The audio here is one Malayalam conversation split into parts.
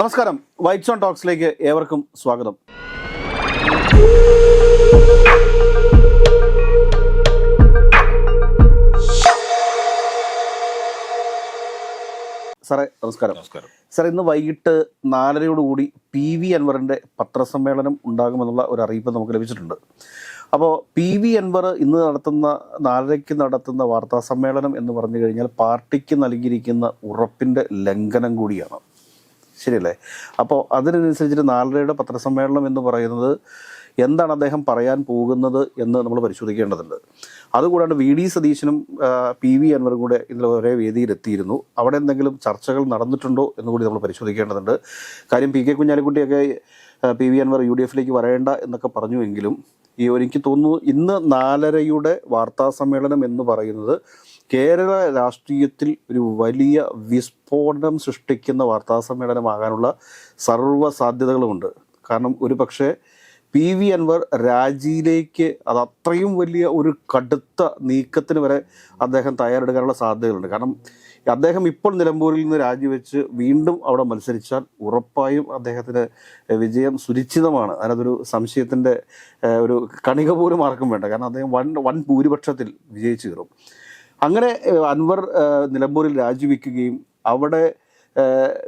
നമസ്കാരം. വൈറ്റ് സോൺ ടോക്സിലേക്ക് ഏവർക്കും സ്വാഗതം. സാറേ നമസ്കാരം. നമസ്കാരം. സാർ ഇന്ന് വൈകിട്ട് നാലരയോടുകൂടി പി വി അൻവറിന്റെ പത്രസമ്മേളനം ഉണ്ടാകുമെന്നുള്ള ഒരു അറിയിപ്പ് നമുക്ക് ലഭിച്ചിട്ടുണ്ട്. അപ്പോൾ പി വി അൻവർ ഇന്ന് നടത്തുന്ന നാലരയ്ക്ക് നടത്തുന്ന വാർത്താ സമ്മേളനം എന്ന് പറഞ്ഞു കഴിഞ്ഞാൽ പാർട്ടിക്ക് നൽകിയിരിക്കുന്ന ഉറപ്പിന്റെ ലംഘനം കൂടിയാണ്. ശരിയല്ലേ? അപ്പോൾ അതിനനുസരിച്ചിട്ട് നാലരയുടെ പത്രസമ്മേളനം എന്ന് പറയുന്നത് എന്താണ് അദ്ദേഹം പറയാൻ പോകുന്നത് എന്ന് നമ്മൾ പരിശോധിക്കേണ്ടതുണ്ട്. അതുകൂടാണ്ട് വി ഡി സതീശനും പി വി അൻവറും കൂടെ ഇന്നലെ ഒരേ വേദിയിലെത്തിയിരുന്നു. അവിടെ എന്തെങ്കിലും ചർച്ചകൾ നടന്നിട്ടുണ്ടോ എന്ന് കൂടി നമ്മൾ പരിശോധിക്കേണ്ടതുണ്ട്. കാര്യം P K കുഞ്ഞാലിക്കുട്ടിയൊക്കെ P V Anvar U D എഫിലേക്ക് വരേണ്ട എന്നൊക്കെ പറഞ്ഞുവെങ്കിലും ഈ എനിക്ക് തോന്നുന്നു ഇന്ന് നാലരയുടെ വാർത്താ സമ്മേളനം എന്ന് പറയുന്നത് കേരള രാഷ്ട്രീയത്തിൽ ഒരു വലിയ വിസ്ഫോടനം സൃഷ്ടിക്കുന്ന വാർത്താ സമ്മേളനമാകാനുള്ള സർവ സാധ്യതകളുമുണ്ട്. കാരണം ഒരു പക്ഷേ പി വി അൻവർ രാജിയിലേക്ക് അത് അത്രയും വലിയ ഒരു കടുത്ത നീക്കത്തിന് വരെ അദ്ദേഹം തയ്യാറെടുക്കാനുള്ള സാധ്യതകളുണ്ട്. കാരണം അദ്ദേഹം ഇപ്പോൾ നിലമ്പൂരിൽ നിന്ന് രാജിവെച്ച് വീണ്ടും അവിടെ മത്സരിച്ചാൽ ഉറപ്പായും അദ്ദേഹത്തിന് വിജയം സുനിശ്ചിതമാണ്. അതിനതൊരു സംശയത്തിന്റെ ഒരു കണിക പോലും ആർക്കും വേണ്ട. കാരണം അദ്ദേഹം വൺ വൻ ഭൂരിപക്ഷത്തിൽ വിജയിച്ചു കയറും. അങ്ങനെ അൻവർ നിലമ്പൂരിൽ രാജിവെക്കുകയും അവിടെ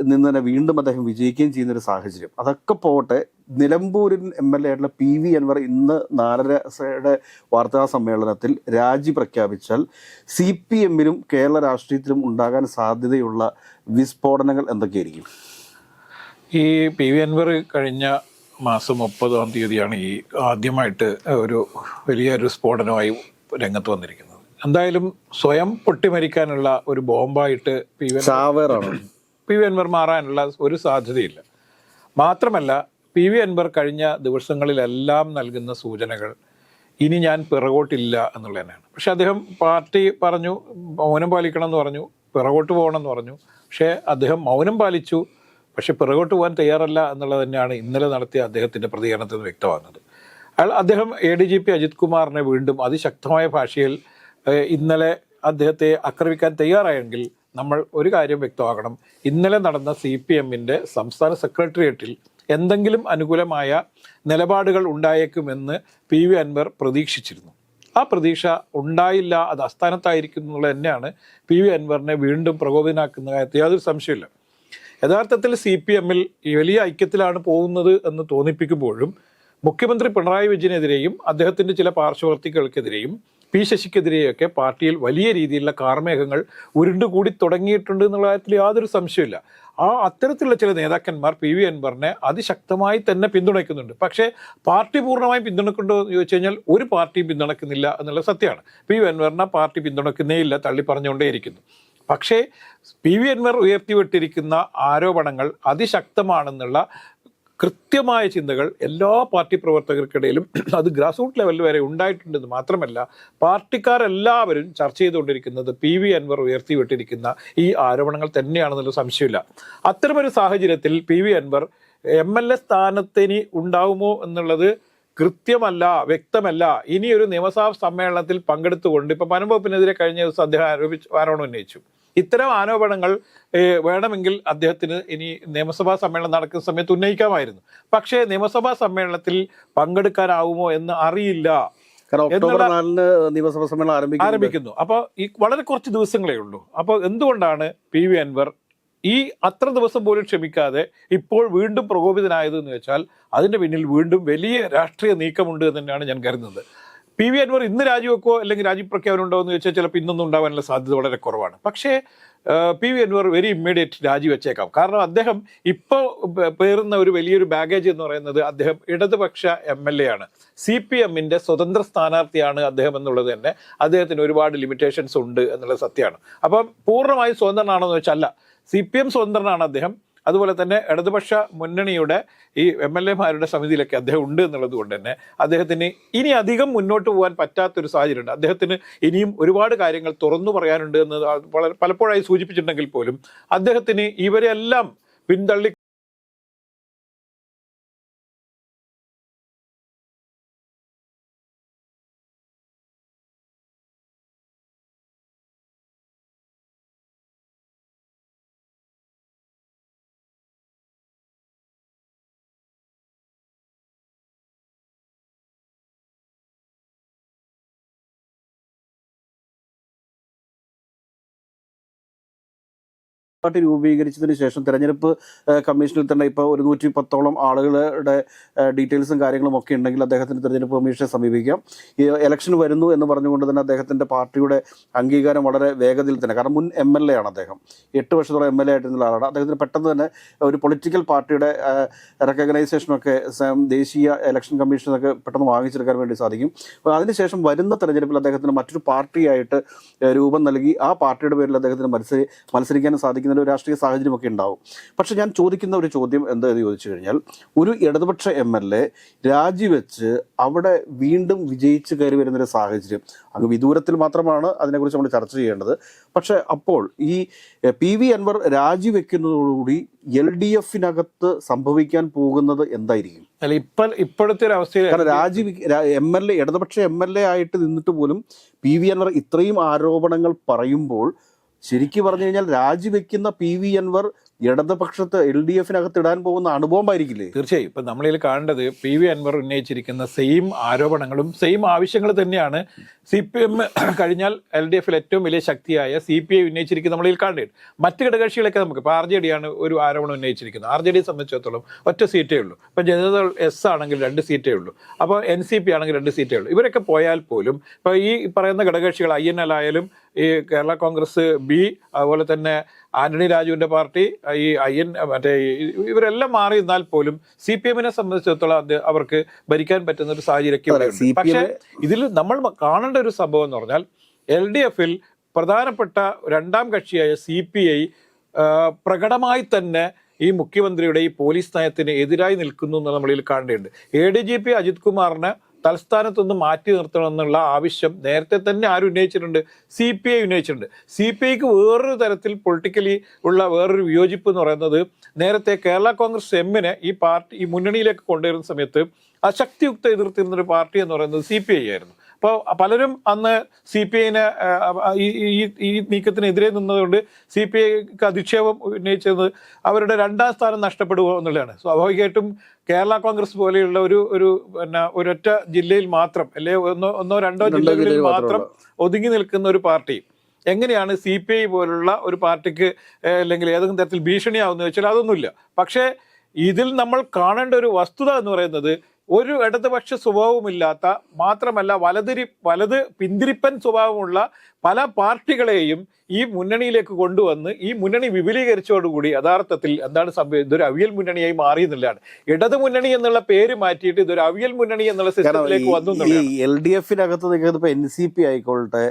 നിന്ന് തന്നെ വീണ്ടും അദ്ദേഹം വിജയിക്കുകയും ചെയ്യുന്ന ഒരു സാഹചര്യം. അതൊക്കെ പോട്ടെ നിലമ്പൂരിൽ എം എൽ എ ആയിട്ടുള്ള പി വി അൻവർ ഇന്ന് നാലരയുടെ വാർത്താ സമ്മേളനത്തിൽ രാജി പ്രഖ്യാപിച്ചാൽ സി പി എമ്മിലും കേരള രാഷ്ട്രീയത്തിലും ഉണ്ടാകാൻ സാധ്യതയുള്ള വിസ്ഫോടനങ്ങൾ എന്തൊക്കെയായിരിക്കും? ഈ പി വി അൻവർ കഴിഞ്ഞ മാസം മുപ്പതാം തീയതിയാണ് ഈ ആദ്യമായിട്ട് ഒരു വലിയൊരു സ്ഫോടനമായി രംഗത്ത് വന്നിരിക്കുന്നത്. എന്തായാലും സ്വയം പൊട്ടിമരിക്കാനുള്ള ഒരു ബോംബായിട്ട് പി വി ചാവേറാണ് പി വി അൻവർ മാറാനുള്ള ഒരു സാധ്യതയില്ല. മാത്രമല്ല പി വി അൻവർ കഴിഞ്ഞ ദിവസങ്ങളിലെല്ലാം നൽകുന്ന സൂചനകൾ ഇനി ഞാൻ പിറകോട്ടില്ല എന്നുള്ളത് തന്നെയാണ് പക്ഷെ അദ്ദേഹം പാർട്ടി പറഞ്ഞു മൗനം പാലിക്കണം എന്ന് പറഞ്ഞു പിറകോട്ട് പോകണം എന്ന് പറഞ്ഞു. പക്ഷേ അദ്ദേഹം മൗനം പാലിച്ചു. പക്ഷെ പിറകോട്ട് പോകാൻ തയ്യാറല്ല എന്നുള്ളത് തന്നെയാണ് ഇന്നലെ നടത്തിയ അദ്ദേഹത്തിന്റെ പ്രതികരണത്തിൽ നിന്ന് വ്യക്തമാകുന്നത്. അയാൾ അദ്ദേഹം A D G P Ajith കുമാറിനെ വീണ്ടും അതിശക്തമായ ഭാഷയിൽ ഇന്നലെ അദ്ദേഹത്തെ ആക്രമിക്കാൻ തയ്യാറായെങ്കിൽ നമ്മൾ ഒരു കാര്യം വ്യക്തമാക്കണം. ഇന്നലെ നടന്ന സി പി എമ്മിന്റെ സംസ്ഥാന സെക്രട്ടേറിയറ്റിൽ എന്തെങ്കിലും അനുകൂലമായ നിലപാടുകൾ ഉണ്ടായേക്കുമെന്ന് പി വി അൻവർ പ്രതീക്ഷിച്ചിരുന്നു. ആ പ്രതീക്ഷ ഉണ്ടായില്ല അത് അസ്ഥാനത്തായിരിക്കുന്നു എന്നുള്ളത് തന്നെയാണ് പി വി അൻവറിനെ വീണ്ടും പ്രകോപിതനാക്കുന്ന കാര്യത്തിൽ യാതൊരു സംശയമില്ല യഥാർത്ഥത്തിൽ സി പി എമ്മിൽ വലിയ ഐക്യത്തിലാണ് പോകുന്നത് എന്ന് തോന്നിപ്പിക്കുമ്പോഴും മുഖ്യമന്ത്രി പിണറായി വിജയനെതിരെയും അദ്ദേഹത്തിന്റെ ചില പാർശ്വവർത്തികൾക്കെതിരെയും പി ശശിക്കെതിരെയൊക്കെ പാർട്ടിയിൽ വലിയ രീതിയിലുള്ള കാർമേഘങ്ങൾ ഉരുണ്ടുകൂടി തുടങ്ങിയിട്ടുണ്ട് എന്നുള്ള കാര്യത്തിൽ യാതൊരു സംശയമില്ല ആ അത്തരത്തിലുള്ള ചില നേതാക്കന്മാർ പി വി അൻവറിനെ അതിശക്തമായി തന്നെ പിന്തുണയ്ക്കുന്നുണ്ട്. പക്ഷേ പാർട്ടി പൂർണമായും പിന്തുണക്കുന്നുണ്ടോ എന്ന് ചോദിച്ചു കഴിഞ്ഞാൽ ഒരു പാർട്ടിയും പിന്തുണക്കുന്നില്ല എന്നുള്ള സത്യമാണ്. പി വി അൻവറിനെ പാർട്ടി പിന്തുണക്കുന്നേയില്ല തള്ളി പറഞ്ഞുകൊണ്ടേയിരിക്കുന്നു. പക്ഷേ പി വി അൻവർ ഉയർത്തിവിട്ടിരിക്കുന്ന ആരോപണങ്ങൾ അതിശക്തമാണെന്നുള്ള കൃത്യമായ ചിന്തകൾ എല്ലാ പാർട്ടി പ്രവർത്തകർക്കിടയിലും അത് ഗ്രാസ് റൂട്ട് ലെവലിൽ വരെ ഉണ്ടായിട്ടുണ്ടെന്ന് മാത്രമല്ല പാർട്ടിക്കാരെല്ലാവരും ചർച്ച ചെയ്തുകൊണ്ടിരിക്കുന്നത് പി വി അൻവർ ഉയർത്തിവിട്ടിരിക്കുന്ന ഈ ആരോപണങ്ങൾ തന്നെയാണെന്നുള്ള സംശയമില്ല. അത്തരമൊരു സാഹചര്യത്തിൽ P V Anvar M L A സ്ഥാനത്തിന് ഉണ്ടാവുമോ എന്നുള്ളത് കൃത്യമല്ല വ്യക്തമല്ല. ഇനിയൊരു നിയമസഭാ സമ്മേളനത്തിൽ പങ്കെടുത്തുകൊണ്ട് ഇപ്പം വനംവകുപ്പിനെതിരെ കഴിഞ്ഞ ദിവസം അദ്ദേഹം ആരോപിച്ചു ആരോപണം ഉന്നയിച്ചു. ഇത്തരം ആരോപണങ്ങൾ വേണമെങ്കിൽ അദ്ദേഹത്തിന് ഇനി നിയമസഭാ സമ്മേളനം നടക്കുന്ന സമയത്ത് ഉന്നയിക്കാമായിരുന്നു. പക്ഷേ നിയമസഭാ സമ്മേളനത്തിൽ പങ്കെടുക്കാനാവുമോ എന്ന് അറിയില്ല. കാരണം ഒക്ടോബർ നാലിന് നിയമസഭാ സമ്മേളനം ആരംഭിക്കും ആരംഭിക്കുന്നു. അപ്പോൾ ഈ വളരെ കുറച്ച് ദിവസങ്ങളേ ഉള്ളൂ. അപ്പോൾ എന്തുകൊണ്ടാണ് പി വി അൻവർ ഈ അത്ര ദിവസം പോലും ക്ഷമിക്കാതെ ഇപ്പോൾ വീണ്ടും പ്രകോപിതനായത് എന്ന് വെച്ചാൽ അതിന്റെ പിന്നിൽ വീണ്ടും വലിയ രാഷ്ട്രീയ നീക്കമുണ്ട് എന്ന് തന്നെയാണ് ഞാൻ കരുതുന്നത്. പി വി അൻവർ ഇന്ന് രാജിവെക്കോ അല്ലെങ്കിൽ രാജിപ്രഖ്യാപനം ഉണ്ടോ എന്ന് ചോദിച്ചാൽ ചിലപ്പോൾ ഇന്നൊന്നും ഉണ്ടാവാനുള്ള സാധ്യത വളരെ കുറവാണ്. പക്ഷേ P V Anvar very immediate രാജിവെച്ചേക്കാം കാരണം അദ്ദേഹം ഇപ്പോൾ പേറുന്ന ഒരു വലിയൊരു ബാഗേജ് എന്ന് പറയുന്നത് അദ്ദേഹം ഇടതുപക്ഷ എം എൽ എ ആണ്. സി പി എമ്മിന്റെ സ്വതന്ത്ര സ്ഥാനാർത്ഥിയാണ് അദ്ദേഹം എന്നുള്ളത് തന്നെ അദ്ദേഹത്തിന് ഒരുപാട് ലിമിറ്റേഷൻസ് ഉണ്ട് എന്നുള്ള സത്യമാണ്. അപ്പം പൂർണമായും സ്വതന്ത്രനാണോ എന്ന് വെച്ചാൽ അല്ല. സി പി എം സ്വതന്ത്രനാണ് അദ്ദേഹം. അതുപോലെ തന്നെ ഇടതുപക്ഷ മുന്നണിയുടെ ഈ എം എൽ എമാരുടെ സമിതിയിലൊക്കെ അദ്ദേഹം ഉണ്ട് എന്നുള്ളത് കൊണ്ട് തന്നെ അദ്ദേഹത്തിന് ഇനി അധികം മുന്നോട്ട് പോകാൻ പറ്റാത്തൊരു സാഹചര്യമുണ്ട്. അദ്ദേഹത്തിന് ഇനിയും ഒരുപാട് കാര്യങ്ങൾ തുറന്നു പറയാനുണ്ട് എന്ന് പലപ്പോഴായി സൂചിപ്പിച്ചിട്ടുണ്ടെങ്കിൽ പോലും അദ്ദേഹത്തിന് ഇവരെല്ലാം പിന്തള്ളി പാർട്ടി രൂപീകരിച്ചതിന് ശേഷം തെരഞ്ഞെടുപ്പ് കമ്മീഷനിൽ തന്നെ ഇപ്പോൾ ഒരു നൂറ്റി പത്തോളം ആളുകളുടെ ഡീറ്റെയിൽസും കാര്യങ്ങളും ഒക്കെ ഉണ്ടെങ്കിൽ അദ്ദേഹത്തിന് തെരഞ്ഞെടുപ്പ് കമ്മീഷനെ സമീപിക്കാം. ഈ ഇലക്ഷൻ വരുന്നു എന്ന് പറഞ്ഞുകൊണ്ട് തന്നെ അദ്ദേഹത്തിന്റെ പാർട്ടിയുടെ അംഗീകാരം വളരെ വേഗതയിൽ തന്നെ കാരണം മുൻ എം എൽ എ ആണ് അദ്ദേഹം. എട്ട് വർഷത്തോളം എം എൽ എ ആയിട്ടുള്ള ആളാണ്. അദ്ദേഹത്തിന് പെട്ടെന്ന് തന്നെ ഒരു പൊളിറ്റിക്കൽ പാർട്ടിയുടെ റെക്കഗ്നൈസേഷനൊക്കെ ദേശീയ ഇലക്ഷൻ കമ്മീഷനൊക്കെ പെട്ടെന്ന് വാങ്ങിച്ചെടുക്കാൻ വേണ്ടി സാധിക്കും. അപ്പോൾ അതിനുശേഷം വരുന്ന തെരഞ്ഞെടുപ്പിൽ അദ്ദേഹത്തിന് മറ്റൊരു പാർട്ടിയായിട്ട് രൂപം നൽകി ആ പാർട്ടിയുടെ പേരിൽ അദ്ദേഹത്തിന് മത്സരി മത്സരിക്കാൻ സാധിക്കുന്ന ഒരു രാഷ്ട്രീയ സാഹചര്യമൊക്കെ ഉണ്ടാവും. പക്ഷെ ഞാൻ ചോദിക്കുന്ന ഒരു ചോദ്യം എന്താണെന്ന് ചോദിച്ചു കഴിഞ്ഞാൽ ഒരു ഇടതുപക്ഷ എം എൽ എ രാജിവെച്ച് അവിടെ വീണ്ടും വിജയിച്ച് കയറി വരുന്നൊരു സാഹചര്യം. അങ്ങ് വിദൂരത്തിൽ മാത്രമാണ് അതിനെക്കുറിച്ച് നമ്മൾ ചർച്ച ചെയ്യേണ്ടത്. പക്ഷെ അപ്പോൾ ഈ പി വി അൻവർ രാജിവെക്കുന്നതോടുകൂടി എൽ ഡി എഫിനകത്ത് സംഭവിക്കാൻ പോകുന്നത് എന്തായിരിക്കും? അല്ല ഇപ്പം ഇപ്പോഴത്തെ ഒരു അവസ്ഥയിൽ കാരണം രാജി എം എൽ എ ഇടതുപക്ഷ എം എൽ എ ആയിട്ട് നിന്നിട്ട് പോലും പി വി അൻവർ ഇത്രയും ആരോപണങ്ങൾ പറയുമ്പോൾ ശരിക്കും പറഞ്ഞു കഴിഞ്ഞാൽ രാജിവെക്കുന്ന പി വി അൻവർ ഇടതുപക്ഷത്ത് എൽ ഡി എഫിനകത്ത് ഇടാൻ പോകുന്ന അനുഭവമായിരിക്കില്ലേ തീർച്ചയായും. ഇപ്പം നമ്മളിൽ കാണേണ്ടത് പി വി അൻവർ ഉന്നയിച്ചിരിക്കുന്ന സെയിം ആരോപണങ്ങളും സെയിം ആവശ്യങ്ങൾ തന്നെയാണ് സി പി എം കഴിഞ്ഞാൽ എൽ ഡി എഫിൽ ഏറ്റവും വലിയ ശക്തിയായ സി പി ഐ ഉന്നയിച്ചിരിക്കുന്ന നമ്മളിൽ കാണേണ്ടത് മറ്റ് ഘടകകക്ഷികളൊക്കെ നമുക്ക് ഇപ്പോൾ ആർ ജെ ഡി ആണ് ഒരു ആരോപണം ഉന്നയിച്ചിരിക്കുന്നത്. ആർ ജെ ഡിയെ സംബന്ധിച്ചിടത്തോളം ഒറ്റ സീറ്റേ ഉള്ളൂ. ഇപ്പം ജനതാദൾ എസ് ആണെങ്കിൽ രണ്ട് സീറ്റേ ഉള്ളൂ. അപ്പോൾ എൻ സി പി ആണെങ്കിൽ രണ്ട് സീറ്റേ ഉള്ളൂ. ഇവരൊക്കെ പോയാൽ പോലും ഇപ്പോൾ ഈ പറയുന്ന ഘടകക്ഷികൾ ഐ എൻ എൽ ആയാലും ഈ കേരള കോൺഗ്രസ് ബി അതുപോലെ തന്നെ ആന്റണി രാജുവിന്റെ പാർട്ടി ഈ ഐ എൻ മറ്റേ ഇവരെല്ലാം മാറി നിന്നാൽ പോലും സി പി എമ്മിനെ സംബന്ധിച്ചിടത്തോളം അത് അവർക്ക് ഭരിക്കാൻ പറ്റുന്ന ഒരു സാഹചര്യം പക്ഷേ ഇതിൽ നമ്മൾ കാണേണ്ട ഒരു സംഭവം എന്ന് പറഞ്ഞാൽ എൽ ഡി എഫിൽ പ്രധാനപ്പെട്ട രണ്ടാം കക്ഷിയായ സി പി ഐ പ്രകടമായി തന്നെ ഈ മുഖ്യമന്ത്രിയുടെ ഈ പോലീസ് നയത്തിന് എതിരായി നിൽക്കുന്നു എന്ന് നമ്മളിൽ കാണേണ്ടതുണ്ട് A D G P Ajith കുമാറിനെ തലസ്ഥാനത്തൊന്ന് മാറ്റി നിർത്തണമെന്നുള്ള ആവശ്യം നേരത്തെ തന്നെ ആരും ഉന്നയിച്ചിട്ടുണ്ട്. സി പി ഐ ഉന്നയിച്ചിട്ടുണ്ട്. സി പി ഐക്ക് വേറൊരു തരത്തിൽ പൊളിറ്റിക്കലി ഉള്ള വേറൊരു വിയോജിപ്പ് എന്ന് പറയുന്നത് നേരത്തെ കേരള കോൺഗ്രസ് എമ്മിനെ ഈ പാർട്ടി ഈ മുന്നണിയിലേക്ക് കൊണ്ടുവരുന്ന സമയത്ത് അശക്തിയുക്ത എതിർത്തിരുന്ന ഒരു പാർട്ടി എന്ന് പറയുന്നത് സി പി ഐ ആയിരുന്നു. അപ്പോൾ പലരും അന്ന് സി പി ഐന് ഈ നീക്കത്തിനെതിരെ നിന്നതുകൊണ്ട് സി പി ഐക്ക് അധിക്ഷേപം ഉന്നയിച്ചത് അവരുടെ രണ്ടാം സ്ഥാനം നഷ്ടപ്പെടുക എന്നുള്ളതാണ്. സ്വാഭാവികമായിട്ടും കേരള കോൺഗ്രസ് പോലെയുള്ള ഒരു ഒരു പിന്നെ ഒരൊറ്റ ജില്ലയിൽ മാത്രം അല്ലെ ഒന്നോ ഒന്നോ രണ്ടോ ജില്ലകളിൽ മാത്രം ഒതുങ്ങി നിൽക്കുന്ന ഒരു പാർട്ടി. എങ്ങനെയാണ് സി പി ഐ പോലുള്ള ഒരു പാർട്ടിക്ക് അല്ലെങ്കിൽ ഏതെങ്കിലും തരത്തിൽ ഭീഷണിയാവുന്ന വെച്ചാൽ അതൊന്നുമില്ല. പക്ഷേ ഇതിൽ നമ്മൾ കാണേണ്ട ഒരു വസ്തുത എന്ന് പറയുന്നത് ഒരു ഇടതുപക്ഷ സ്വഭാവമില്ലാത്ത മാത്രമല്ല വലതിരി വലത് പിന്തിരിപ്പൻ സ്വഭാവമുള്ള പല പാർട്ടികളെയും ഈ മുന്നണിയിലേക്ക് കൊണ്ടുവന്ന് ഈ മുന്നണി വിപുലീകരിച്ചതോടുകൂടി യഥാർത്ഥത്തിൽ എന്താണ് സംഭവം? ഇതൊരു അവിയൽ മുന്നണിയായി മാറി എന്നുള്ളതാണ്. ഇടത് മുന്നണി എന്നുള്ള പേര് മാറ്റിയിട്ട് ഇതൊരു അവിയൽ മുന്നണി എന്നുള്ള സിസ്റ്റത്തിലേക്ക് വന്നു ഈ എൽ ഡി എഫിനകത്ത് നിൽക്കുന്നത് ഇപ്പൊ എൻ സി പി ആയിക്കോട്ടെ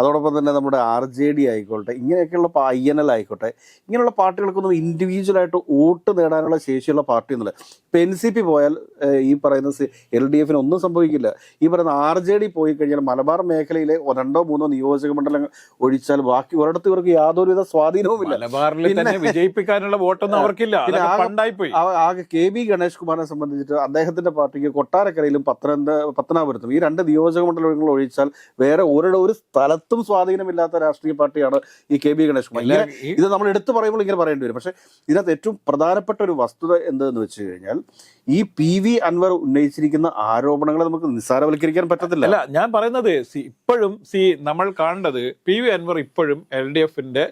അതോടൊപ്പം തന്നെ നമ്മുടെ ആർ ജെ ഡി ആയിക്കോട്ടെ ഇങ്ങനെയൊക്കെയുള്ള ഐ എൻ എൽ ആയിക്കോട്ടെ ഇങ്ങനെയുള്ള പാർട്ടികൾക്കൊന്നും ഇൻഡിവിജ്വൽ ആയിട്ട് വോട്ട് നേടാനുള്ള ശേഷിയുള്ള പാർട്ടി ഒന്നുമില്ല. ഇപ്പൊ എൻ സി പി പോയാൽ ഈ പറയുന്ന എൽ ഡി എഫിന് ഒന്നും സംഭവിക്കില്ല. ഈ പറയുന്ന ആർ ജെ ഡി പോയി കഴിഞ്ഞാൽ മലബാർ മേഖലയിലെ രണ്ടോ മൂന്നോ നിയോജക മണ്ഡലങ്ങൾ ഒഴിച്ചാൽ ബാക്കി ഒരിടത്ത് ഇവർക്ക് യാതൊരുവിധ സ്വാധീനവുമില്ല. വിജയിപ്പിക്കാനുള്ള വോട്ടൊന്നും അവർക്കില്ല. ആകെ- കെ ബി ഗണേഷ് കുമാറിനെ സംബന്ധിച്ചിട്ട് അദ്ദേഹത്തിന്റെ പാർട്ടിക്ക് കൊട്ടാരക്കരയിലും പത്തനംതിട്ട പത്തനാപുരത്തും ഈ രണ്ട് നിയോജക മണ്ഡലങ്ങൾ ഒഴിച്ചാൽ വേറെ ഒരിട ഒരു സ്ഥലത്തും സ്വാധീനമില്ലാത്ത രാഷ്ട്രീയ പാർട്ടിയാണ് ഈ കെ ബി ഗണേഷ് കുമാർ. ഇത് നമ്മൾ എടുത്തു പറയുമ്പോൾ ഇങ്ങനെ പറയേണ്ടി വരും. പക്ഷേ ഇതിനകത്ത് ഏറ്റവും പ്രധാനപ്പെട്ട ഒരു വസ്തുത എന്തെന്ന് വെച്ച് കഴിഞ്ഞാൽ ഈ പി വി അൻവർ ഉന്നയിച്ചിരിക്കുന്ന ആരോപണങ്ങളെ നമുക്ക് നിസ്സാരവൽക്കരിക്കാൻ പറ്റത്തില്ല. അല്ല ഞാൻ പറയുന്നത് ഇപ്പോഴും സി നമ്മൾ കാണേണ്ടത് പി വി അൻവർ ഇപ്പോഴും എൽ ഡി എഫിന്റെ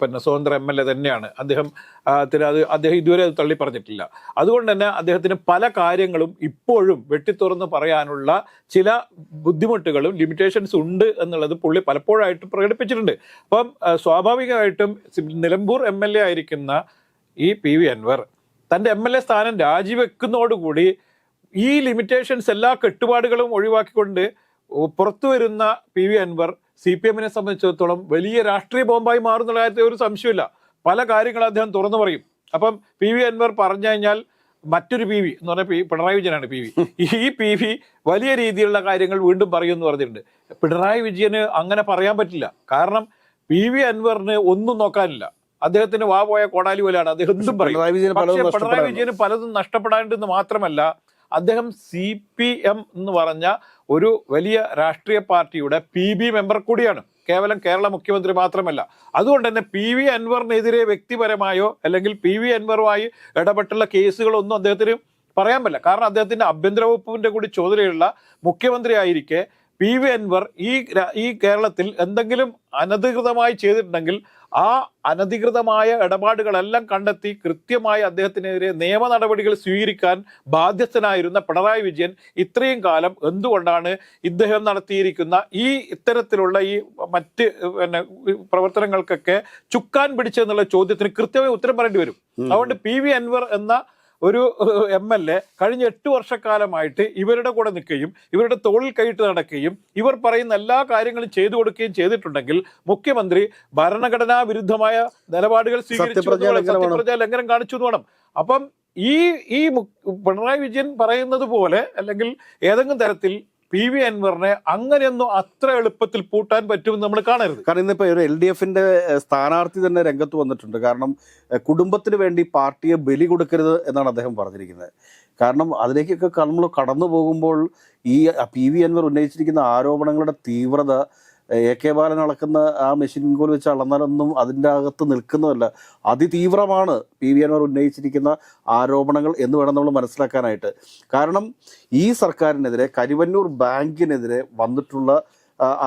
പിന്നെ സ്വതന്ത്ര എം എൽ എ തന്നെയാണ്. അദ്ദേഹം അത് അദ്ദേഹം ഇതുവരെ അത് തള്ളി പറഞ്ഞിട്ടില്ല. അതുകൊണ്ട് തന്നെ അദ്ദേഹത്തിന് പല കാര്യങ്ങളും ഇപ്പോഴും വെട്ടിത്തുറന്ന് പറയാനുള്ള ചില ബുദ്ധിമുട്ടുകളും ലിമിറ്റേഷൻസ് ഉണ്ട് എന്നുള്ളത് പുള്ളി പലപ്പോഴായിട്ട് പ്രകടിപ്പിച്ചിട്ടുണ്ട്. അപ്പം സ്വാഭാവികമായിട്ടും നിലമ്പൂർ എം എൽ എ ആയിരിക്കുന്ന ഈ പി വി അൻവർ തന്റെ എം എൽ എ സ്ഥാനം രാജിവെക്കുന്നതോടുകൂടി ഈ ലിമിറ്റേഷൻസ് എല്ലാ കെട്ടുപാടുകളും ഒഴിവാക്കിക്കൊണ്ട് പുറത്തു വരുന്ന P V Anvar C P എമ്മിനെ സംബന്ധിച്ചിടത്തോളം വലിയ രാഷ്ട്രീയ ബോംബായി മാറുന്ന കാര്യത്തിൽ ഒരു സംശയമില്ല പല കാര്യങ്ങളും അദ്ദേഹം തുറന്നു പറയും. അപ്പം പി വി അൻവർ പറഞ്ഞു കഴിഞ്ഞാൽ മറ്റൊരു പി വി എന്ന് പറഞ്ഞാൽ പി പിണറായി വിജയനാണ് പി വി. ഈ പി വി വലിയ രീതിയിലുള്ള കാര്യങ്ങൾ വീണ്ടും പറയും എന്ന് പറഞ്ഞിട്ടുണ്ട്. പിണറായി വിജയന് അങ്ങനെ പറയാൻ പറ്റില്ല. കാരണം പി വി അൻവറിന് ഒന്നും നോക്കാനില്ല. അദ്ദേഹത്തിന് വാ പോയ കോടാലി പോലെയാണ്. അദ്ദേഹം എന്തും പറയും. പിണറായി വിജയന് പക്ഷേ പലതും പിണറായി നഷ്ടപ്പെടാനുണ്ട്. വിജയന് പലതും നഷ്ടപ്പെടാണ്ടെന്ന് മാത്രമല്ല അദ്ദേഹം സി പി എം എന്ന് പറഞ്ഞ ഒരു വലിയ രാഷ്ട്രീയ പാർട്ടിയുടെ പി ബി മെമ്പർ കൂടിയാണ്. കേവലം കേരള മുഖ്യമന്ത്രി മാത്രമല്ല. അതുകൊണ്ട് തന്നെ പി വി അൻവറിനെതിരെ വ്യക്തിപരമായോ അല്ലെങ്കിൽ പി വി അൻവറുമായി ഇടപെട്ടുള്ള കേസുകളൊന്നും അദ്ദേഹത്തിന് പറയാൻ പറ്റില്ല. കാരണം അദ്ദേഹത്തിന്റെ ആഭ്യന്തര വകുപ്പിന്റെ കൂടി ചുമതലയുള്ള മുഖ്യമന്ത്രി ആയിരിക്കെ പി വി അൻവർ ഈ ഈ കേരളത്തിൽ എന്തെങ്കിലും അനധികൃതമായി ചെയ്തിട്ടുണ്ടെങ്കിൽ ആ അനധികൃതമായ ഇടപാടുകളെല്ലാം കണ്ടെത്തി കൃത്യമായി അദ്ദേഹത്തിനെതിരെ നിയമ നടപടികൾ സ്വീകരിക്കാൻ ബാധ്യസ്ഥനായിരുന്ന പിണറായി വിജയൻ ഇത്രയും കാലം എന്തുകൊണ്ടാണ് ഇദ്ദേഹം നടത്തിയിരിക്കുന്ന ഈ ഇത്തരത്തിലുള്ള ഈ മറ്റ് പിന്നെ പ്രവർത്തനങ്ങൾക്കൊക്കെ ചുക്കാൻ പിടിച്ചെന്നുള്ള ചോദ്യത്തിന് കൃത്യമായി ഉത്തരം പറയേണ്ടി വരും. അതുകൊണ്ട് പി വി അൻവർ എന്ന ഒരു എം എൽ എ കഴിഞ്ഞ എട്ട് വർഷക്കാലമായിട്ട് ഇവരുടെ കൂടെ നിൽക്കുകയും ഇവരുടെ തോളിൽ കൈയിട്ട് നടക്കുകയും ഇവർ പറയുന്ന എല്ലാ കാര്യങ്ങളും ചെയ്തു കൊടുക്കുകയും ചെയ്തിട്ടുണ്ടെങ്കിൽ മുഖ്യമന്ത്രി ഭരണഘടനാ വിരുദ്ധമായ നിലപാടുകൾ സ്വീകരിച്ചു. ലംഘനം കാണിച്ചു എന്ന് വേണം അപ്പം ഈ ഈ പിണറായി വിജയൻ പറയുന്നത് പോലെ അല്ലെങ്കിൽ ഏതെങ്കിലും തരത്തിൽ പി വി അൻവറിനെ അങ്ങനെയൊന്നും അത്ര എളുപ്പത്തിൽ പൂട്ടാൻ പറ്റുമെന്ന് നമ്മൾ കാണരുത്. കാരണം ഇന്നിപ്പോ ഒരു എൽ ഡി എഫിന്റെ സ്ഥാനാർത്ഥി തന്നെ രംഗത്ത് വന്നിട്ടുണ്ട്. കാരണം കുടുംബത്തിന് വേണ്ടി പാർട്ടിയെ ബലി കൊടുക്കരുത് എന്നാണ് അദ്ദേഹം പറഞ്ഞിരിക്കുന്നത്. കാരണം അതിലേക്കൊക്കെ നമ്മൾ കടന്നു പോകുമ്പോൾ ഈ പി വി അൻവർ ഉന്നയിച്ചിരിക്കുന്ന ആരോപണങ്ങളുടെ തീവ്രത എ കെ ബാലൻ അളക്കുന്ന ആ മെഷീൻ കോൽ വെച്ച് അളന്നാലൊന്നും അതിന്റെ അകത്ത് നിൽക്കുന്നതല്ല. അതിതീവ്രമാണ് പി വി അൻവർ ഉന്നയിച്ചിരിക്കുന്ന ആരോപണങ്ങൾ എന്ന് വേണം നമ്മൾ മനസ്സിലാക്കാനായിട്ട്. കാരണം ഈ സർക്കാരിനെതിരെ കരിവന്നൂർ ബാങ്കിനെതിരെ വന്നിട്ടുള്ള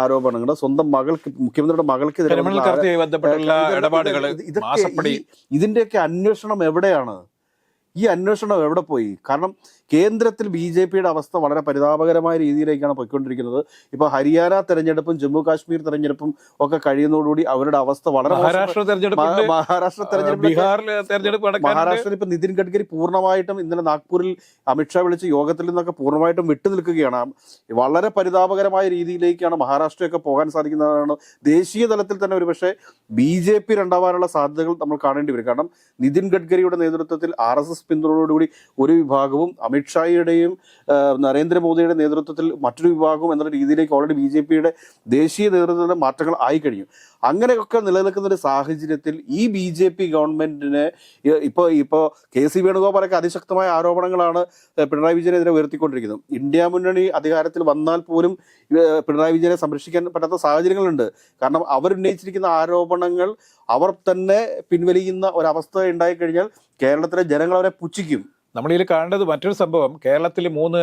ആരോപണങ്ങൾ സ്വന്തം മകൾക്ക് മുഖ്യമന്ത്രിയുടെ മകൾക്കെതിരെ ഇതൊക്കെ ഇതിന്റെയൊക്കെ അന്വേഷണം എവിടെയാണ്? ഈ അന്വേഷണം എവിടെ പോയി? കാരണം കേന്ദ്രത്തിൽ ബി ജെ പിയുടെ അവസ്ഥ വളരെ പരിതാപകരമായ രീതിയിലേക്കാണ് പോയിക്കൊണ്ടിരിക്കുന്നത്. ഇപ്പൊ ഹരിയാന തെരഞ്ഞെടുപ്പും ജമ്മു കാശ്മീർ തെരഞ്ഞെടുപ്പും ഒക്കെ കഴിയുന്നതോടുകൂടി അവരുടെ അവസ്ഥ വളരെ മഹാരാഷ്ട്ര തെരഞ്ഞെടുപ്പ് മഹാരാഷ്ട്ര തെരഞ്ഞെടുപ്പ് മഹാരാഷ്ട്രയിൽ ഇപ്പൊ നിതിൻ ഗഡ്കരി പൂർണമായിട്ടും ഇന്നലെ നാഗ്പൂരിൽ അമിത്ഷാ വിളിച്ച യോഗത്തിൽ നിന്നൊക്കെ പൂർണമായിട്ടും വിട്ടു നിൽക്കുകയാണ്. വളരെ പരിതാപകരമായ രീതിയിലേക്കാണ് മഹാരാഷ്ട്രയൊക്കെ പോകാൻ സാധിക്കുന്നതാണ് ദേശീയ തലത്തിൽ തന്നെ ഒരുപക്ഷെ ബി ജെ പി രണ്ടാവാനുള്ള സാധ്യതകൾ നമ്മൾ കാണേണ്ടി വരും. കാരണം നിതിൻ ഗഡ്കരിയുടെ നേതൃത്വത്തിൽ ആർ എസ് എസ് പിന്തുണയോടുകൂടി ഒരു വിഭാഗവും അമിത്ഷായുടെയും നരേന്ദ്രമോദിയുടെ നേതൃത്വത്തിൽ മറ്റൊരു വിഭാഗം എന്ന രീതിയിലേക്ക് ഓൾറെഡി ബി ജെ പിയുടെ ദേശീയ നേതൃത്വത്തിന്റെ മാറ്റങ്ങൾ ആയിക്കഴിഞ്ഞു. അങ്ങനെയൊക്കെ നിലനിൽക്കുന്ന ഒരു സാഹചര്യത്തിൽ ഈ ബി ജെ പി ഗവൺമെന്റിനെ ഇപ്പോൾ ഇപ്പോൾ ഇപ്പോ കെ സി വേണുഗോപാലൊക്കെ അതിശക്തമായ ആരോപണങ്ങളാണ് പിണറായി വിജയനെതിരെ ഉയർത്തിക്കൊണ്ടിരിക്കുന്നത്. ഇന്ത്യ മുന്നണി അധികാരത്തിൽ വന്നാൽ പോലും പിണറായി വിജയനെ സംരക്ഷിക്കാൻ പറ്റാത്ത സാഹചര്യങ്ങളുണ്ട്. കാരണം അവരുന്നയിച്ചിരിക്കുന്ന ആരോപണങ്ങൾ അവർ തന്നെ പിൻവലിക്കുന്ന ഒരവസ്ഥ ഉണ്ടായിക്കഴിഞ്ഞാൽ കേരളത്തിലെ ജനങ്ങൾ അവരെ പുച്ഛിക്കും. നമ്മൾ ഇതിൽ കാണേണ്ടത് മറ്റൊരു സംഭവം. കേരളത്തിൽ മൂന്ന്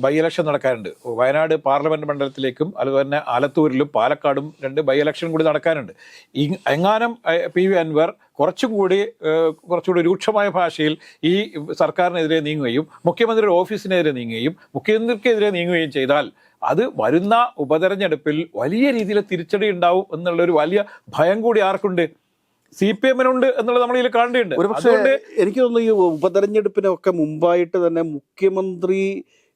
ബൈ ഇലക്ഷൻ നടക്കാനുണ്ട് വയനാട് പാർലമെന്റ് മണ്ഡലത്തിലേക്കും അതുപോലെ തന്നെ ആലത്തൂരിലും പാലക്കാടും രണ്ട് ബൈ ഇലക്ഷൻ കൂടി നടക്കാനുണ്ട് ഈ- എങ്ങാനും പി. വി. അൻവർ കുറച്ചുകൂടി കുറച്ചുകൂടി രൂക്ഷമായ ഭാഷയിൽ ഈ സർക്കാരിനെതിരെ നീങ്ങുകയും മുഖ്യമന്ത്രിയുടെ ഓഫീസിനെതിരെ നീങ്ങുകയും മുഖ്യമന്ത്രിക്കെതിരെ നീങ്ങുകയും ചെയ്താൽ അത് വരുന്ന ഉപതെരഞ്ഞെടുപ്പിൽ വലിയ രീതിയിൽ തിരിച്ചടി ഉണ്ടാവും എന്നുള്ളൊരു വലിയ ഭയം കൂടി ആർക്കുണ്ട്? സി പി എമ്മിനുണ്ട് എന്നുള്ളത് നമ്മൾ ഇതിൽ കാണേണ്ടതുണ്ട്. ഒരുപക്ഷെ എനിക്ക് തോന്നുന്നു ഈ ഉപതെരഞ്ഞെടുപ്പിനൊക്കെ മുമ്പായിട്ട് തന്നെ മുഖ്യമന്ത്രി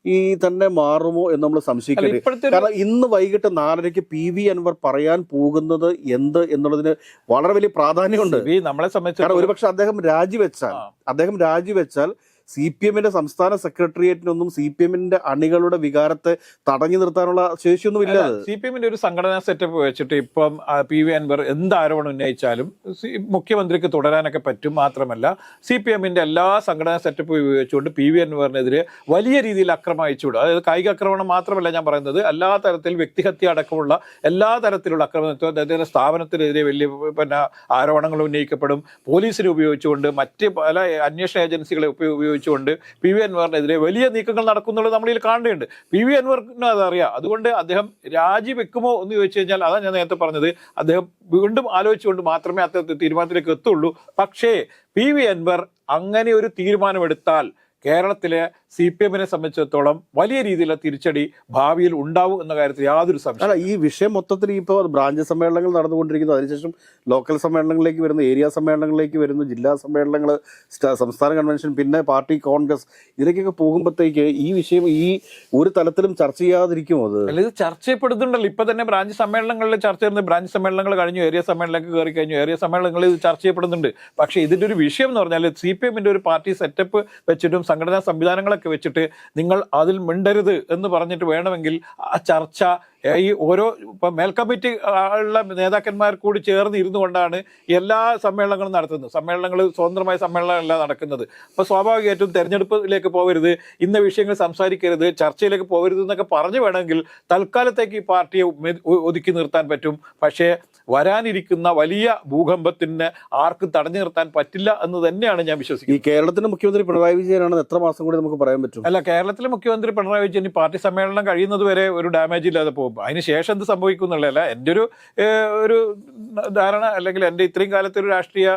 ഈ തന്നെ മാറുമോ എന്ന് നമ്മൾ ഒരു- കാരണം ഇന്ന് വൈകിട്ട് നാലരയ്ക്ക് പി വി അൻവർ പറയാൻ പോകുന്നത് എന്ത് എന്നുള്ളതിന് വളരെ വലിയ പ്രാധാന്യമുണ്ട്. നമ്മളെ കാരണം സംബന്ധിച്ച് ഒരുപക്ഷെ അദ്ദേഹം രാജിവെച്ചാൽ അദ്ദേഹം രാജിവെച്ചാൽ സി പി എമ്മിന്റെ സംസ്ഥാന സെക്രട്ടേറിയറ്റിനൊന്നും സി പി എമ്മിന്റെ അണികളുടെ വികാരത്തെ തടഞ്ഞു നിർത്താനുള്ള ശേഷിയൊന്നും ഇല്ല സി പി എമ്മിന്റെ ഒരു സംഘടനാ സെറ്റപ്പ് വെച്ചിട്ട് ഇപ്പം പി വി അൻവർ എന്ത് ആരോപണം ഉന്നയിച്ചാലും മുഖ്യമന്ത്രിക്ക് തുടരാനൊക്കെ പറ്റും മാത്രമല്ല സി പി എമ്മിന്റെ എല്ലാ സംഘടനാ സെറ്റപ്പ് ഉപയോഗിച്ചുകൊണ്ട് പി വി അൻവറിനെതിരെ വലിയ രീതിയിൽ അക്രമം അയച്ചുവിടും അതായത് കായിക ആക്രമണം മാത്രമല്ല ഞാൻ പറയുന്നത് എല്ലാ തരത്തിൽ വ്യക്തിഹത്യ അടക്കമുള്ള എല്ലാ തരത്തിലുള്ള ആക്രമണത്വം അദ്ദേഹത്തിന്റെ സ്ഥാപനത്തിനെതിരെ വലിയ പിന്നെ ആരോപണങ്ങൾ ഉന്നയിക്കപ്പെടും. പോലീസിനെ ഉപയോഗിച്ചുകൊണ്ട് മറ്റ് പല അന്വേഷണ ഏജൻസികളെ ഉപ- ഉപയോഗിച്ചുകൊണ്ട് പി വി അൻവറിനെതിരെ വലിയ നീക്കങ്ങൾ നടക്കുന്നുള്ളത് നമ്മളിൽ കാണേണ്ടത് പി വി അൻവറിന് അതറിയാം. അതുകൊണ്ട് അദ്ദേഹം രാജിവെക്കുമോ എന്ന് ചോദിച്ചു കഴിഞ്ഞാൽ അതാണ് ഞാൻ നേരത്തെ പറഞ്ഞത്. അദ്ദേഹം വീണ്ടും ആലോചിച്ചുകൊണ്ട് മാത്രമേ അത്തരത്തിൽ തീരുമാനത്തിലേക്ക് എത്തുള്ളൂ. പക്ഷേ പി വി അൻവർ അങ്ങനെ ഒരു തീരുമാനമെടുത്താൽ കേരളത്തിലെ സി പി എമ്മിനെ സംബന്ധിച്ചിടത്തോളം വലിയ രീതിയിലുള്ള തിരിച്ചടി ഭാവിയിൽ ഉണ്ടാവും എന്ന കാര്യത്തിൽ യാതൊരു അല്ല സംശയം ഈ വിഷയം മൊത്തത്തിൽ ഇപ്പോൾ ബ്രാഞ്ച് സമ്മേളനങ്ങൾ നടന്നുകൊണ്ടിരിക്കുന്നു. അതിനുശേഷം ലോക്കൽ സമ്മേളനങ്ങളിലേക്ക് വരുന്നു ഏരിയ സമ്മേളനങ്ങളിലേക്ക് വരുന്നു ജില്ലാ സമ്മേളനങ്ങൾ സംസ്ഥാന കൺവെൻഷൻ പിന്നെ പാർട്ടി കോൺഗ്രസ് ഇതിലേക്കൊക്കെ പോകുമ്പോഴത്തേക്ക് ഈ വിഷയം ഈ ഒരു തലത്തിലും ചർച്ച ചെയ്യാതിരിക്കുമോ അത്? അല്ല ഇത് ചർച്ച ചെയ്യപ്പെടുന്നുണ്ടല്ലോ. ഇപ്പൊ തന്നെ ബ്രാഞ്ച് സമ്മേളനങ്ങളിൽ ചർച്ച ചെയ്യുന്നത് ബ്രാഞ്ച് സമ്മേളനങ്ങൾ കഴിഞ്ഞു ഏരിയ സമ്മേളനത്തിലേക്ക് കയറി കഴിഞ്ഞു. ഏരിയ സമ്മേളനങ്ങളിൽ ഇത് ചർച്ച ചെയ്യപ്പെടുന്നുണ്ട്. പക്ഷേ ഇതിന്റെ ഒരു വിഷയം എന്ന് പറഞ്ഞാൽ സി പി എമ്മിന്റെ ഒരു പാർട്ടി സെറ്റപ്പ് വെച്ചിട്ടും സംഘടനാ സംവിധാനങ്ങളൊക്കെ വെച്ചിട്ട് നിങ്ങൾ അതിൽ മിണ്ടരുത് എന്ന് പറഞ്ഞിട്ട് വേണമെങ്കിൽ ആ ചർച്ച ഈ ഓരോ ഇപ്പം മേൽക്കമ്മിറ്റി ഉള്ള നേതാക്കന്മാർ കൂടി ചേർന്ന് ഇരുന്നു കൊണ്ടാണ് എല്ലാ സമ്മേളനങ്ങളും നടത്തുന്നത്. സമ്മേളനങ്ങൾ സ്വതന്ത്രമായ സമ്മേളനമല്ല നടക്കുന്നത്. അപ്പോൾ സ്വാഭാവികമായിട്ടും തെരഞ്ഞെടുപ്പിലേക്ക് പോകരുത് ഇന്ന വിഷയങ്ങൾ സംസാരിക്കരുത് ചർച്ചയിലേക്ക് പോകരുത് എന്നൊക്കെ പറഞ്ഞു വേണമെങ്കിൽ തൽക്കാലത്തേക്ക് ഈ പാർട്ടിയെ ഒതുക്കി നിർത്താൻ പറ്റും. പക്ഷേ വരാനിരിക്കുന്ന വലിയ ഭൂകമ്പത്തിന് ആർക്കും തടഞ്ഞു നിർത്താൻ പറ്റില്ല എന്ന് തന്നെയാണ് ഞാൻ വിശ്വസിക്കുന്നത് ഈ കേരളത്തിലെ കേരളത്തിന്റെ മുഖ്യമന്ത്രി പിണറായി വിജയനാണ് എത്ര മാസം കൂടി നമുക്ക് പറയാൻ പറ്റും? അല്ല കേരളത്തിലെ മുഖ്യമന്ത്രി പിണറായി വിജയൻ ഈ പാർട്ടി സമ്മേളനം കഴിയുന്നത് വരെ ഒരു ഡാമേജ് ഇല്ലാതെ പോകും. അതിന് ശേഷം എന്ത് സംഭവിക്കും എന്നുള്ളതല്ല. എന്റെ ഒരു ഒരു ധാരണ അല്ലെങ്കിൽ എന്റെ ഇത്രയും കാലത്തെ ഒരു രാഷ്ട്രീയ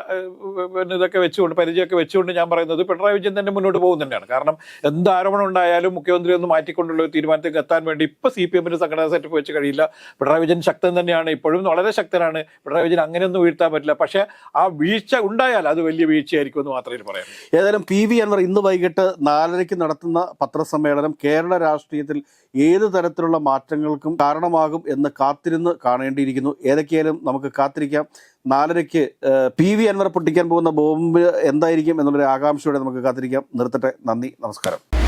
ഇതൊക്കെ വെച്ചുകൊണ്ട് പരിചയമൊക്കെ വെച്ചുകൊണ്ട് ഞാൻ പറയുന്നത് പിണറായി വിജയൻ തന്നെ മുന്നോട്ട് പോകും തന്നെയാണ്. കാരണം എന്ത് ആരോപണം ഉണ്ടായാലും മുഖ്യമന്ത്രി ഒന്ന് മാറ്റിക്കൊണ്ടുള്ള ഒരു തീരുമാനത്തേക്ക് എത്താൻ വേണ്ടി ഇപ്പോൾ സി പി എമ്മിന്റെ സംഘടനാ സെറ്റപ്പ് വെച്ച് കഴിയില്ല. പിണറായി വിജയൻ ശക്തൻ തന്നെയാണ്. ഇപ്പോഴും വളരെ ശക്തനാണ്. പിണറായി വിജയൻ അങ്ങനെയൊന്നും വീഴ്ത്താൻ പറ്റില്ല. പക്ഷേ ആ വീഴ്ച ഉണ്ടായാൽ അത് വലിയ വീഴ്ചയായിരിക്കും എന്ന് മാത്രമേ പറയാം ഏതായാലും പി വി അൻവർ ഇന്ന് വൈകിട്ട് നാലരയ്ക്ക് നടത്തുന്ന പത്രസമ്മേളനം കേരള രാഷ്ട്രീയത്തിൽ ഏത് തരത്തിലുള്ള മാറ്റങ്ങൾക്കും കാരണമാകും എന്ന് കാത്തിരുന്ന് കാണേണ്ടിയിരിക്കുന്നു. ഏതൊക്കെയായാലും നമുക്ക് കാത്തിരിക്കാം. നാലരയ്ക്ക് പി വി അൻവർ പൊട്ടിക്കാൻ പോകുന്ന ബോംബ് എന്തായിരിക്കും എന്നുള്ളൊരു ആകാംക്ഷയോടെ നമുക്ക് കാത്തിരിക്കാം. നിർത്തട്ടെ. നന്ദി. നമസ്കാരം.